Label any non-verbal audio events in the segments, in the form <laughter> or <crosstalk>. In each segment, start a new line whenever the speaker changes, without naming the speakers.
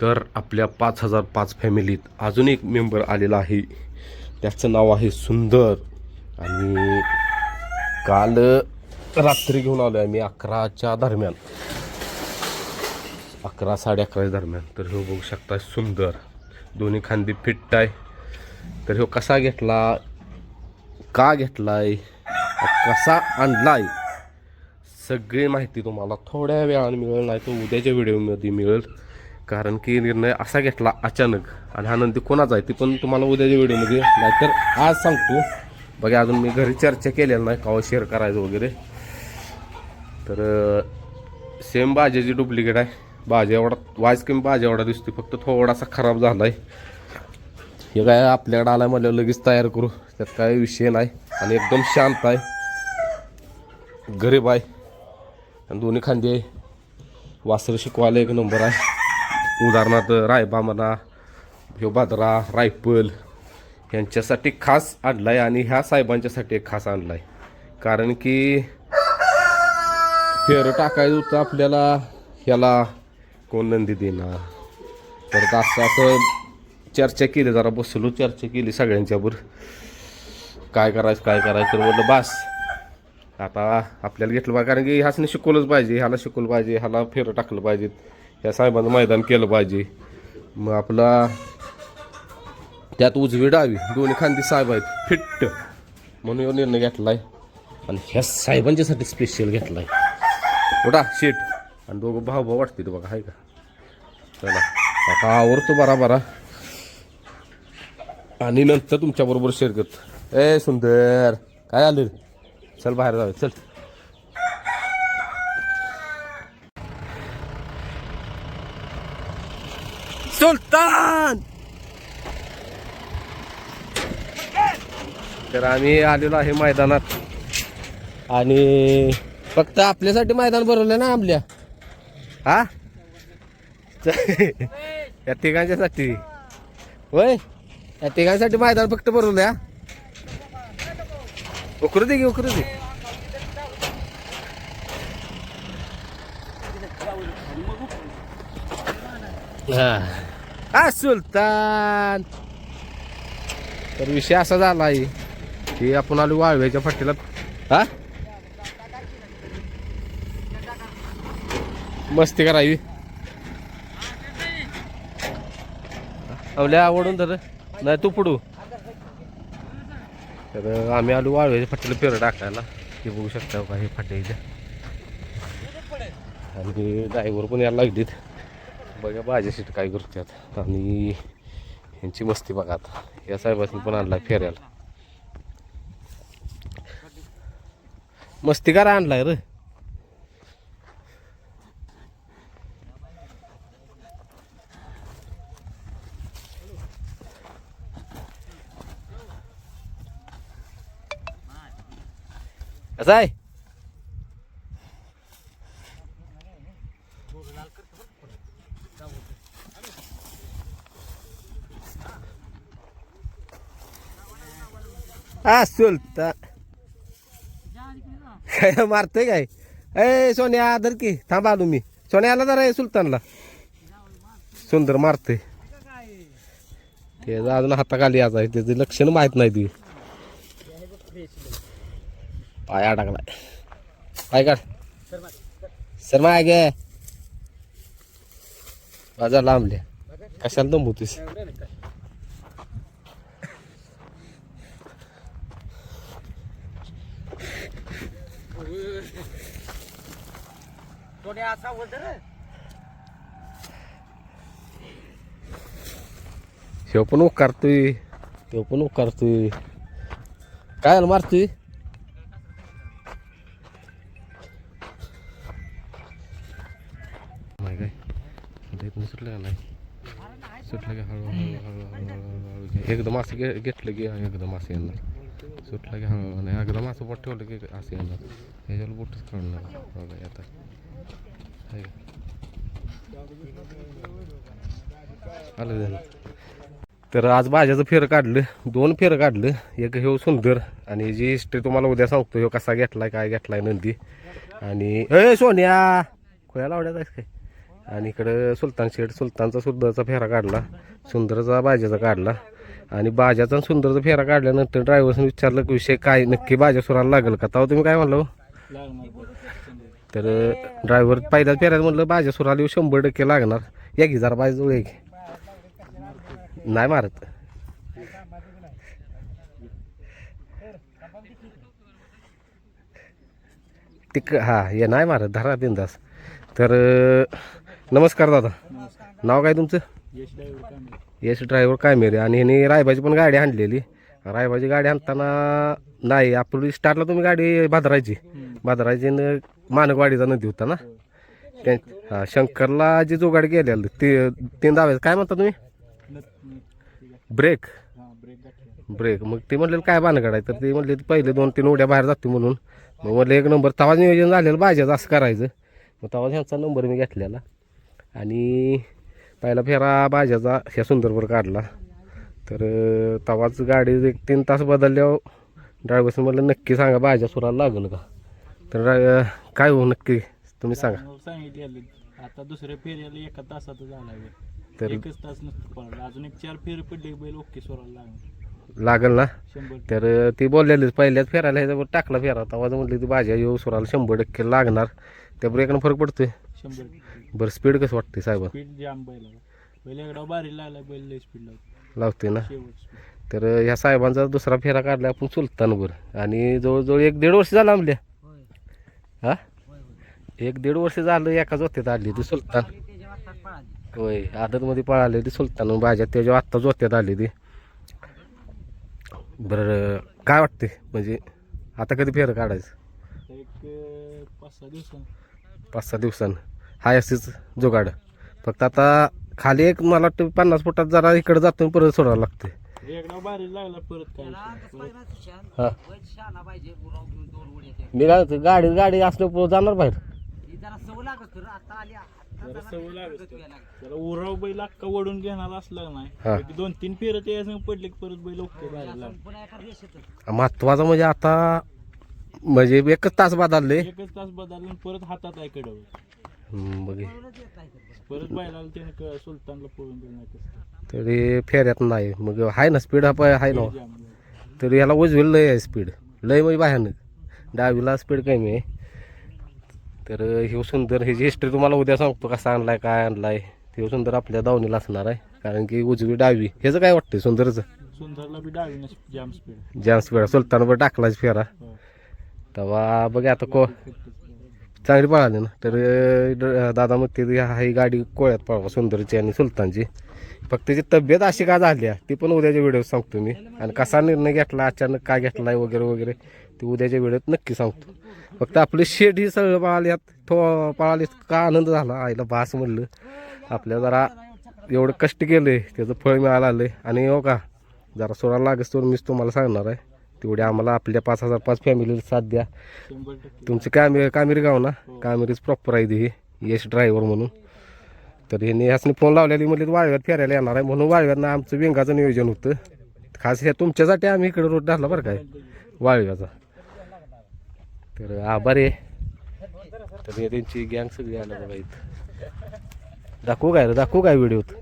तर आपल्या पाच हजार पाच फॅमिलीत अजून एक मेंबर आलेला आहे. त्याचं नाव आहे सुंदर. आणि काल रात्री घेऊन आलो आहे मी अकराच्या दरम्यान. अकरा साडे अकराच्या दरम्यान. तर हे बघू शकता सुंदर. दोन्ही खांदी फिट आहे. तर ह्यो कसा घेतला का घेतलाय कसा आणलाय सगळी माहिती तुम्हाला थोड्या वेळाने मिळेल नाही तर उद्याच्या व्हिडिओमध्ये मिळेल. कारण की निर्णय असा घेतला अचानक. आणि हा नंतर कोणाचा आहे ते पण तुम्हाला उद्याच्या व्हिडिओमध्ये नाहीतर आज सांगतो. बघा अजून मी घरी चर्चा केलेली नाही कावा शेअर करायचं वगैरे. तर सेम भाज्याची डुप्लिकेट आहे. भाज्या एवढा वाज कमी भाज्या एवढा दिसतो फक्त थोडासा खराब झाला आहे हे काय आपल्याकडे आला मला लगेच तयार करू. त्यात काय विषय नाही. आणि एकदम शांत आहे. गरीब आहे. आणि दोन्ही खांदे आहे. वासरं शिकवायला एक नंबर आहे. उदाहरणार्थ रायबा म्हणा ह्यो बादरा रायफल यांच्यासाठी खास आणलाय आणि ह्या साहेबांच्यासाठी एक खास आहे कारण की फेर टाकायचं होतं आपल्याला ह्याला कोण नंदी देणार? तर असं असं चर्चा केली जरा बसलो चर्चा केली सगळ्यांच्यावर काय करायचं काय करायचं? तर म्हटलं बास आता आपल्याला घेतलं पाहिजे. कारण की ह्याच शिकवलंच पाहिजे ह्याला शिकवलं पाहिजे ह्याला फेरं टाकलं पाहिजे ह्या साहेबांचं मैदान केलं पाहिजे. मग आपला त्यात उजवी डावी दोन्ही खांदी साहेब आहेत फिट्ट. म्हणून यो निर्णय घेतलाय. आणि ह्या साहेबांच्यासाठी स्पेशल घेतलाय. उडा शेट आणि दोघं भाऊ भाऊ वाटते बघा आहे का? चला आता आवडतो बरा बरा. आणि नंतर तुमच्याबरोबर शेअर करतो. ए सुंदर. काय आलं? चल बाहेर जाऊ चल सुलतान तर आम्ही आलेलो आहे मैदानात. आणि फक्त आपल्यासाठी मैदान भरवलं ना आपल्या. हा? <laughs> या तिघांच्यासाठी. होय? या तिघांसाठी मैदान फक्त भरवलं हा? उकरू दे की उकरू दे. हा. हा सुलतान. तर विषय असा झाला आहे की आपण आलो वाळव्याच्या फाटीला. हा? मस्ती करावी. आवल्या आवडून तर नाही तू पुढू. तर आम्ही आलो वाळव्याच्या फाटीला पेर टाकायला. ते बघू शकता का हे फाटे इथे. आणि ड्रायव्हर पण यायला लागलीत. बघा भाज्या सीट काय करतात आणि यांची मस्ती बघा आता. या साहेबांनी पण आणला फेऱ्याला मस्ती करा आणलाय रे. कसं आहे? सुलता. काय मारतोय काय? ए सोन्या आदर की. थांबा आलो मी. सोन्या आला जरा सुलतानला. सुंदर मारतोय. ते अजून हाताखाली आज आहे त्याचं लक्षण माहीत नाही ती. पाय अडकलाय. पाय काढ. सर माय गे माझा लांबल्या कशाला दमवतीस? ह्यो पण उकारतोय ह्यो पण उकारतोय काय झालं मारतोय माय काय इथून सुटलं का नाही? सुटलं की? हळू हळू हळू हळू हळू हळू घे. एकदा मासे घे घेतलं की एकदम मासे येणार. सुटलं की हळू आणि एकदा मासं बोट ठेवलं की असं येणार. ह्याच्यावर बोटच काढणार बघा आता? आलं झालं. तर आज भाज्याचं फेर काढलं. दोन फेर काढलं. एक हे सुंदर आणि जी हिस्ट्री तुम्हाला उद्या सांगतो ह्यो कसा घेतलाय काय घेतलाय नंदी. आणि ए सोन्या! खोया लावड्यात आहेस काय? आणि इकडं सुलतान शेठ सुलतानचा सुंदरचा फेरा काढला. सुंदरचा बाजाचा काढला. आणि बाजाचा आणि सुंदरचा फेरा काढल्यानंतर ड्रायव्हरने विचारलं की विषय काय? नक्की बाजा सुराला लागेल का? तेव्हा तुम्ही काय म्हणलं हो? तर ड्रायव्हर पहिल्याच फेऱ्यात म्हणलं बाजा सुराला येऊ शंभर टक्के लागणार. या की जरा बाजा जवळ ये की. नाही मारत. तिक हा हे नाही मारत धरा बिंदास. तर नमस्कार दादा. नाव काय तुमचं? यश ड्रायव्हर काय मेरे आणि ह्याने रायबाची पण गाडी आणलेली. रायबाची गाडी आणताना नाही आपली स्टार्टला तुम्ही गाडी भादरायची. भादरायची मानकवाडीचा नदी होता ना? त्या हा शंकरला जी जोगाड गेलेलं. ते तीन दाव्याचं काय म्हणता तुम्ही? ब्रेक. ब्रेक. मग ते म्हणलेलं काय बाणगड आहे? तर ते म्हणले पहिले दोन तीन उड्या बाहेर जाते म्हणून. मग म्हणलं एक नंबर. तवा नियोजन झालेलं बाजाचं असं करायचं. मग तवा ह्यांचा नंबर मी घेतलेला. आणि पहिला फेरा बाजाचा ह्या सुंदरवर काढला. तर तवाच गाडी एक तीन तास बदलल्यावर ड्रायव्हरने म्हटलं नक्की सांगा बाजा सुराला लागेल का? तर अं, काय हो नक्की? तुम्ही सांगा.
सांगितले आता दुसऱ्या फेऱ्याला एका तासात झाला
तर
एकच तास नसतं पडला अजून एक चार फेरी पडले बैल ओके सोडायला लागले.
लागेल ना?
शंभर
तर अं, ती बोललेलीच पहिल्याच फेरायला ह्याच्यावर टाकला फेरा तेव्हा म्हटली ती भाज्या येऊ सुराला शंभर टक्के लागणार. त्या ब्रेकनं फरक पडतोय.
शंभर
बरं स्पीड कसं वाटते साहेब?
स्पीड जाम बैलाला बैल एकदा बारी लागला बैल लय स्पीड लागतो
लावते ना?
शेवट speed.
तर अं, ह्या साहेबांचा दुसरा फेरा काढला आपण सुलतानवर आणि जवळजवळ एक दीड वर्ष झालं आमल्या हा? एक दीड वर्ष झालं एका जोत्यात आली ती सुलतान. होय आदतमध्ये पळाली ती सुलतान भाज्या त्याच्या आत्ता जोत्यात आली ती. बरं काय वाटते म्हणजे आता कधी फेर काढायचं?
एक पाच सहा दिवसांनी.
पाच सहा दिवसानं हाय असेच जुगाड. फक्त आता खाली एक मला वाटतं पन्नास फुटात जरा इकडे जातो आणि परत सोडावं लागते
एकदा बारी लागला परत काय विषय नाही. परत
हा. मी काय म्हणतो, गाडी गाडी असल्यावर जाणार बाहेर.
जरा सवय लागत त्याला उराव बैल अक्का ओढून घेणार असला
हा.
नाही? की दोन तीन फेरं संग पडले की परत बैल ओके बाहेर लागला.
महत्वाचं म्हणजे आता म्हणजे एकच तास बदलले.
एकच तास बदलला आणि परत हातात आहे कडव.
बघे.
परत बैलाला त्याने क- सुलतानला पळून दिलं नाही कसं.
तरी फेऱ्यात नाही. मग आहे ना स्पीड हा आहे ना. तरी याला उजवील लय आहे स्पीड लय म्हणजे भयानक. डावीला स्पीड कमी आहे. तर हे सुंदर ह्याची हिस्ट्री तुम्हाला उद्या सांगतो कसा आणलाय काय आणलाय. ते सुंदर आपल्या दावणीला असणार आहे. कारण की उजवी डावी ह्याचं काय वाटतंय सुंदरचं?
सुंदरला जाम स्पीड
जाम स्पीड सुलतानवर टाकलाच फेरा. तेव्हा बघा आता को चांगली पळाली ना. तर दादा मग ते ही गाडी कोळ्यात पळवा सुंदरची आणि सुलतानची. फक्त त्याची तब्येत अशी का झाली आहे, ती पण उद्याच्या व्हिडिओ सांगतो मी. आणि कसा निर्णय घेतला अचानक काय घेतलाय वगैरे वगैरे ते उद्याच्या व्हिडिओत नक्की सांगतो. फक्त आपली शेड ही सगळं पळाली थो पळाली का आनंद झाला? आईला बास म्हणलं. आपल्या जरा एवढं कष्ट केलंय त्याचं फळ मिळालं आहे आणि हो का जरा सोडायला लागस तर मीच तुम्हाला सांगणार आहे. तेवढे आम्हाला आपल्या पाच हजार पाच फॅमिलीला साथ द्या. तुमचे कामे कामेरी गाव ना? कामेरीच प्रॉपर आहे ती. यश ड्रायव्हर म्हणून. तर ह्यांनी ह्यासनी फोन लावलेली म्हणले वाळव्यात फिरायला येणार आहे म्हणून वाळव्यातनं आमचं विंगाचं नियोजन होतं. खास हे तुमच्यासाठी आम्ही इकडे रोड धरला बरं काय? वाळव्याचा. तर आभार आहे. तर हे त्यांची गँग सगळी आलं बघा इथं. दाखवू काय रे? दाखवू काय व्हिडिओत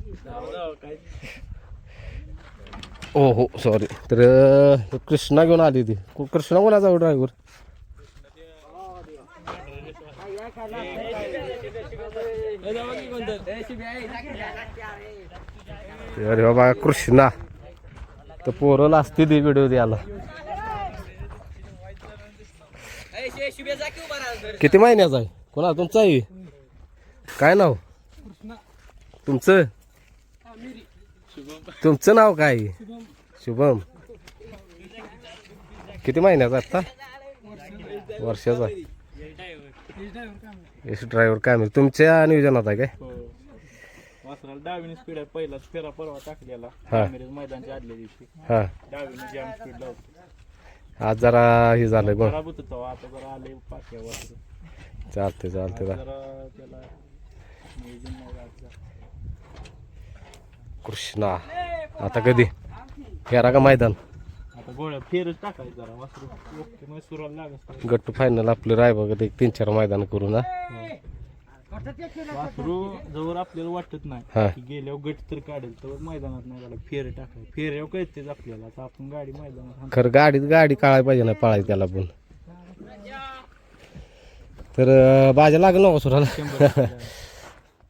हो हो सॉरी तर कृष्णा घेऊन आली ती. कृष्णा कोणाचा ड्रायव्हर हो, अरे बाबा कृष्णा. तर पोरं असते ती व्हिडिओ द्यायला. किती महिन्याचा आहे? कोणा तुमचा आहे? काय नाव? तुमचं? तुमचं नाव काय? शुभम. किती महिन्याचा आत्ता वर्षाचा. यश ड्रायव्हर काय म्हणजे तुमच्या नियोजनात आहे काय?
हो. वासराला डावीने स्पीड आहे. पहिलाच फेरा परवा टाकलेला.
हा.
कामेरीज मैदानच्या आदल्या दिवशी.
हां.
डावीने जाम स्पीड लावतो
आज जरा हे झालं गो.
खराब होत होता आता जरा आले
चालते चालते
जरा त्याला नियोजन नाही राहत. जरा.
कृष्णा. आता कधी? फेरा का मैदान.
आता गोळ्या फेरच टाकायचं जरा वासरू. ओके मग सुराला लागत
गट्टू फायनल आपलं राय बघत एक तीन चार मैदान करू ना
वासरू जवळ आपल्याला वाटत
हा.
नाही की गेल्यावर गट तर काढेल तर मैदानात नाही त्याला फेरे टाकाय फेऱ्यावर कळतेच आपल्याला. आता आपण गाडी मैदानात हाण-
खरं गाडीत गाडी काढायला पाहिजे ना पळायची त्याला पण. तर अं, भाज्या लागेल ना सुराला
शंभर टक्के. <laughs>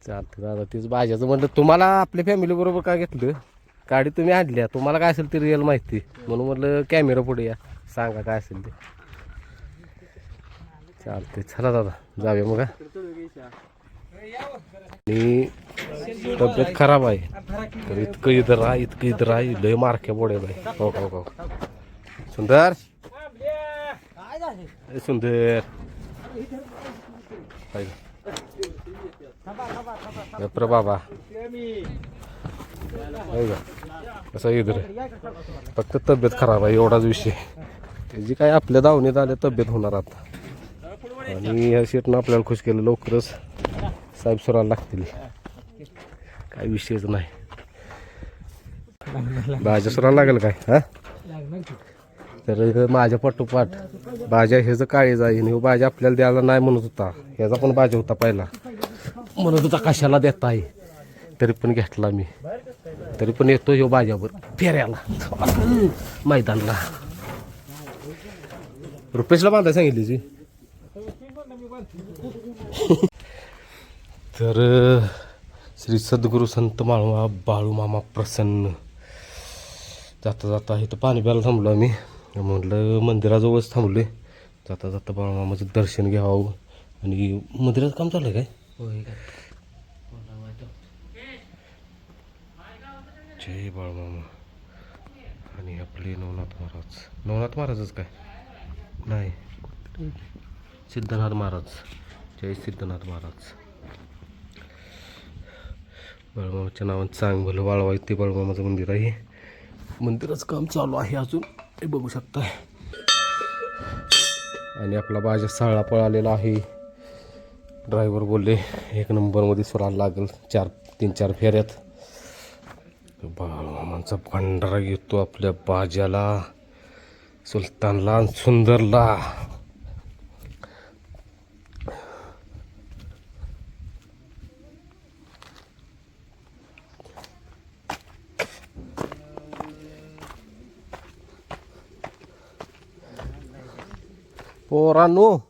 चालतं दादा तेच भाज्याचं म्हणलं तुम्हाला आपल्या फॅमिली बरोबर काय घेतलं? गाडी तुम्ही आणल्या तुम्हाला काय असेल ते रिअल माहिती? म्हणून म्हटलं कॅमेरा पुढे या. सांगा काय असेल ते. चालते चला दादा जाऊया मग आणि तब्येत खराब आहे. तर इतकं इथं राह इतकं इथं राह लय मारक्या बोडे बाई. हो हो हो. सुंदर. सुंदर. पाहिजे गप्र बाबा. हाय का? कसं इधर फक्त तब्येत खराब आहे एवढाच विषय. त्याची काय आपल्या दावणीत आल्या तब्येत होणार आता. आणि ह्या शेटनं आपल्याला खुश केलं लवकरच साहेब सुराला लागतील. काय विषयच नाही. भाज्या सुराला लागेल काय? हा? तर माझ्या पाठोपाठ. भाज्या ह्याचं काळी जाईन ह्यो भाज्या आपल्याला द्यायला नाही म्हणत होता. ह्याचा पण भाज्या होता पहिला. म्हणत होता कशाला देता आहे तरी पण घेतला मी. तरी पण येतो ह्यो बाजावर फेऱ्याला. मैदानला. रुपेशला बांधाय सांगितली जी <laughs> तर श्री सद्गुरू संत माळवा बाळू मामा प्रसन्न. जाता जाता इथं पाणी प्यायला थांबलो आम्ही. म्हटलं मंदिराजवळच थांबलो आहे जाता जाता बाळूमामाचं दर्शन घ्यावं. आणि मंदिराचं काम चालू आहे काय? जय बाळूमामा. आणि आपले नवनाथ महाराज. नवनाथ महाराजच काय? नाही. सिद्धनाथ महाराज. जय सिद्धनाथ महाराज. बाळमामाच्या नावानं चांग भलं वाळवा ते बाळमामाचं मंदिर आहे. मंदिराचं काम चालू आहे अजून. ते बघू शकता आणि आपला बाजा साळा पळालेला आहे. ड्रायव्हर बोलले एक नंबरमध्ये सुराला लागेल चार तीन चार फेऱ्यात. माणसा भंडारा येतो आपल्या बाजाला सुलतानला सुंदरला. पोरांनो